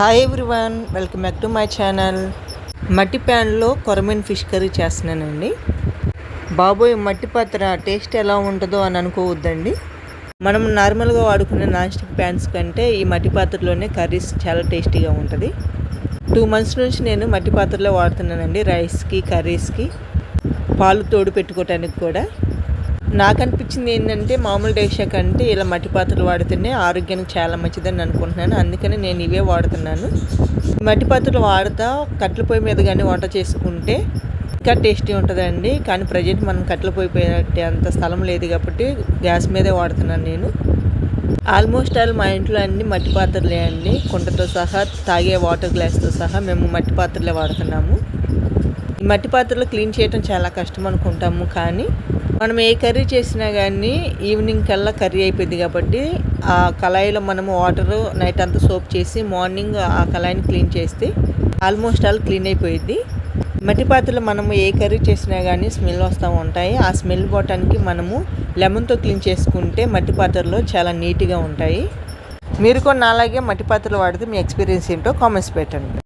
Hi everyone welcome back to my channel మట్టి ప్యాన్లో కొరమీన్ fish curry చేస్తున్నానండి. బాబోయ్ మట్టి పాత్ర టేస్ట్ ఎలా ఉంటుందో అని అనుకోవద్దండి. మనం నార్మల్గా వాడుకునే నాన్ స్టిక్ ప్యాన్స్ కంటే ఈ మట్టి పాత్రలోనే కర్రీస్ చాలా టేస్టీగా ఉంటుంది. టూ మంత్స్ నుంచి నేను మట్టి పాత్రలో వాడుతున్నానండి రైస్కి కర్రీస్కి. పాలు తోడు పెట్టుకోవటానికి కూడా. నాకు అనిపించింది ఏంటంటే మామూలు డేక్షా కంటే ఇలా మట్టి పాత్రలు వాడితేనే ఆరోగ్యానికి చాలా మంచిదని అనుకుంటున్నాను. అందుకని నేను ఇవే వాడుతున్నాను. మట్టి పాత్రలు వాడుతా కట్టెల పొయ్యి మీద కానీ వంట చేసుకుంటే ఇంకా టేస్టీ ఉంటుందండి. కానీ ప్రజెంట్ మనం కట్టెల పొయ్యి పెట్టే అంత స్థలం లేదు కాబట్టి గ్యాస్ మీదే వాడుతున్నాను నేను. ఆల్మోస్ట్ ఆల్ మా ఇంట్లో అన్ని మట్టి పాత్రలే అండి. కుండతో సహా తాగే వాటర్ గ్లాస్తో సహా మేము మట్టి పాత్రలే వాడుతున్నాము. మట్టి పాత్రలు క్లీన్ చేయడం చాలా కష్టం అనుకుంటాము కానీ మనం ఏ కర్రీ చేసినా కానీ ఈవినింగ్ కల్లా కర్రీ అయిపోయింది కాబట్టి ఆ కళాయిలో మనము వాటర్ నైట్ అంతా సోప్ చేసి మార్నింగ్ ఆ కళాయిని క్లీన్ చేస్తే ఆల్మోస్ట్ ఆల్ క్లీన్ అయిపోయింది మట్టి పాత్రలో మనము ఏ కర్రీ చేసినా కానీ స్మెల్ వస్తూ ఉంటాయి. ఆ స్మెల్ పోవటానికి మనము లెమన్తో క్లీన్ చేసుకుంటే మట్టి పాత్రలో చాలా నీట్గా ఉంటాయి. మీరు కూడా అలాగే మట్టి పాత్రలు వాడితే మీ ఎక్స్పీరియన్స్ ఏంటో కామెంట్స్ పెట్టండి.